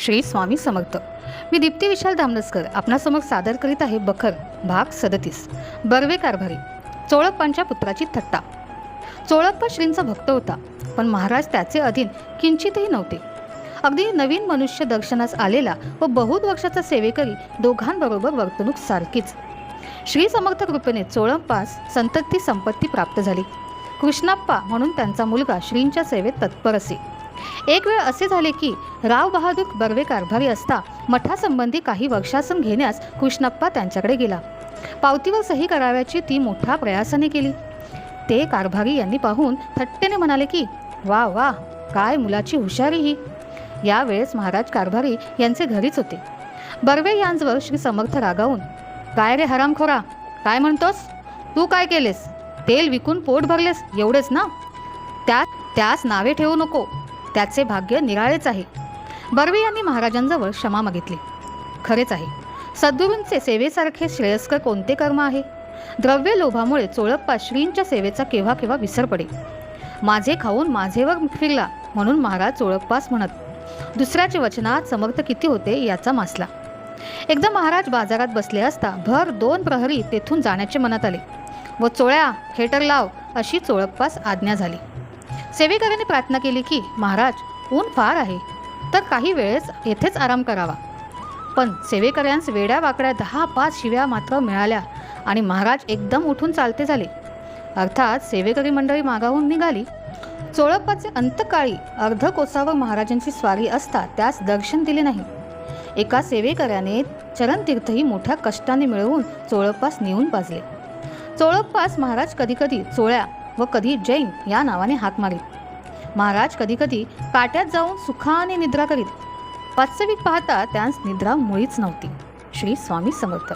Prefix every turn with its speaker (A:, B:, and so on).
A: श्री स्वामी समर्थ. मी दीप्ती विशाल दामनसकर आपणासमोर सादर करीत आहे बखर भाग सदतीस बर्वे कारभारी चोळप्पांच्या पुत्राची थट्टा. चोळप्पा श्रींचा भक्त होता पण महाराज त्याचे अधीन किंचितही नव्हते. अगदी नवीन मनुष्य दर्शनास आलेला व बहुत वर्षाचा सेवेकरी दोघांबरोबर वर्तणूक सारखीच. श्री समर्थ कृपेने चोळप्पास संतती संपत्ती प्राप्त झाली. कृष्णाप्पा म्हणून त्यांचा मुलगा श्रींच्या सेवेत तत्पर असे. एक वेळ असे झाले की राव बहादूर बर्वे कारभारी असता मठासंबंधी काही वर्षासन घेण्यास कृष्णप्पा त्यांच्याकडे गेला. पावतीवर सही कराव्याची ती मोठ्या प्रयासाने केली. ते कारभारी यांनी पाहून थट्टेने म्हणाले की वा वा काय मुलाची हुशारी ही. यावेळेस महाराज कारभारी यांचे घरीच होते. बर्वे यांजवर श्री समर्थ रागावून काय रे हरामखोरा काय म्हणतोस? तू काय केलेस? तेल विकून पोट भरलेस एवढेच ना? त्या त्यास नावे ठेवू नको. त्याचे भाग्य निराळेच आहे. बर्वे यांनी महाराजांजवळ क्षमा मागितली. खरेच आहे. सद्गुरूंचे सेवेसारखे श्रेयस्कर कोणते कर्म आहे? द्रव्य लोभामुळे चोळप्पा श्रींच्या सेवेचा केव्हा केव्हा विसर पडे? माझे खाऊन माझेवर फिरला म्हणून महाराज चोळप्पास म्हणत दुसऱ्याचे वचनात समर्थ किती होते याचा मासला. एकदा महाराज बाजारात बसले असता भर दोन प्रहरी तेथून जाण्याचे मनात आले. व चोळ्या खेटर लाव अशी चोळप्पास आज्ञा झाली. सेवेकरांनी प्रार्थना केली की महाराज ऊन फार आहे. तर काही वेळेस येथेच आराम करावा. पण सेवेकऱ्यांस वेड्या वाकड्या दहा पाच शिव्या मात्र मिळाल्या आणि महाराज एकदम उठून चालते झाले. अर्थात सेवेकरी मंडळी मागाहून निघाली. चोळप्पाचे अंतकाळी अर्ध कोसावर महाराजांची स्वारी असता त्यास दर्शन दिले नाही. एका सेवेकऱ्याने चरणतीर्थही मोठ्या कष्टाने मिळवून चोळप्पास नेऊन पाजले. चोळप्पास महाराज कधीकधी चोळ्या व कधी जैन या नावाने हाक मारीत महाराज कधीकधी काट्यात जाऊन सुखाने निद्रा करीत. वास्तविक पाहता त्यास निद्रा मुळीच नव्हती. श्री स्वामी समर्थ.